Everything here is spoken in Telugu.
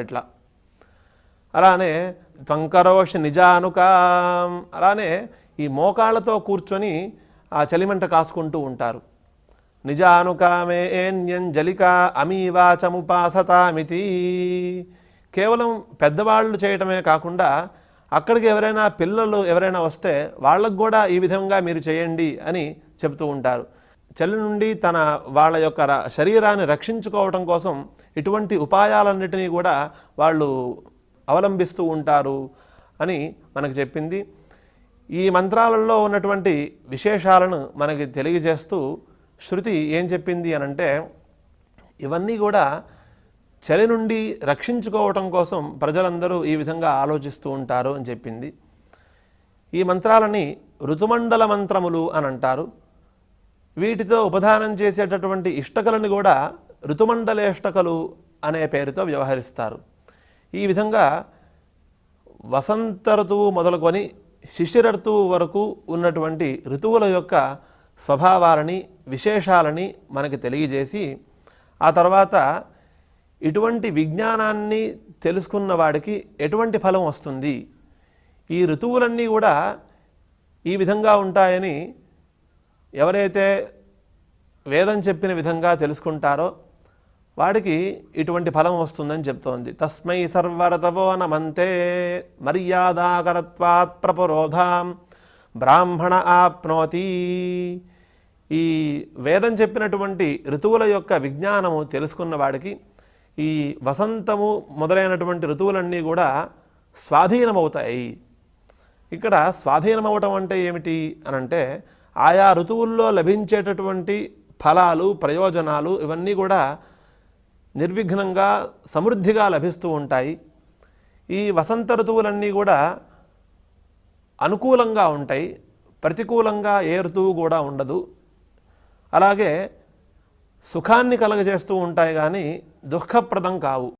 ఇట్లా. అలానే త్వంకరోషి నిజానుకా. అలానే ఈ మోకాళ్ళతో కూర్చొని ఆ చలిమంట కాసుకుంటూ ఉంటారు. నిజానుకామే జలికా అమీవాచముపాసతామితి కేవలం పెద్దవాళ్ళు చేయటమే కాకుండా అక్కడికి ఎవరైనా పిల్లలు ఎవరైనా వస్తే వాళ్ళకు కూడా ఈ విధంగా మీరు చేయండి అని చెబుతూ ఉంటారు. చలి నుండి తన వాళ్ళ యొక్క శరీరాన్ని రక్షించుకోవటం కోసం ఇటువంటి ఉపాయాలన్నిటినీ కూడా వాళ్ళు అవలంబిస్తూ ఉంటారు అని మనకు చెప్పింది. ఈ మంత్రాలలో ఉన్నటువంటి విశేషాలను మనకి తెలియజేస్తూ శృతి ఏం చెప్పింది అనంటే ఇవన్నీ కూడా చలి నుండి రక్షించుకోవటం కోసం ప్రజలందరూ ఈ విధంగా ఆలోచిస్తూ ఉంటారు అని చెప్పింది. ఈ మంత్రాలని ఋతుమండల మంత్రములు అని అంటారు. వీటితో ఉపధానం చేసేటటువంటి ఇష్టకలను కూడా ఋతుమండలేష్టకలు అనే పేరుతో వ్యవహరిస్తారు. ఈ విధంగా వసంత ఋతువు మొదలుకొని శిశిర ఋతువు వరకు ఉన్నటువంటి ఋతువుల యొక్క స్వభావాలని విశేషాలని మనకి తెలియజేసి ఆ తర్వాత ఇటువంటి విజ్ఞానాన్ని తెలుసుకున్న వాడికి ఎటువంటి ఫలం వస్తుంది? ఈ ఋతువులన్నీ కూడా ఈ విధంగా ఉంటాయని ఎవరైతే వేదం చెప్పిన విధంగా తెలుసుకుంటారో వాడికి ఇటువంటి ఫలం వస్తుందని చెప్తోంది. తస్మై సర్వరతవో నమంతే మర్యాదాకరత్వాత్ ప్రపరోధాం బ్రాహ్మణ ఆప్నోతి. ఈ వేదం చెప్పినటువంటి ఋతువుల యొక్క విజ్ఞానము తెలుసుకున్న వాడికి ఈ వసంతము మొదలైనటువంటి ఋతువులన్నీ కూడా స్వాధీనమవుతాయి. ఇక్కడ స్వాధీనమవటం అంటే ఏమిటి అని అంటే ఆయా ఋతువుల్లో లభించేటటువంటి ఫలాలు ప్రయోజనాలు ఇవన్నీ కూడా నిర్విఘ్నంగా సమృద్ధిగా లభిస్తూ ఉంటాయి. ఈ వసంత ఋతువులన్నీ కూడా అనుకూలంగా ఉంటాయి. ప్రతికూలంగా ఏ ఋతువు కూడా ఉండదు. అలాగే సుఖాన్ని కలగజేస్తూ ఉంటాయి కానీ దుఃఖప్రదం కావు.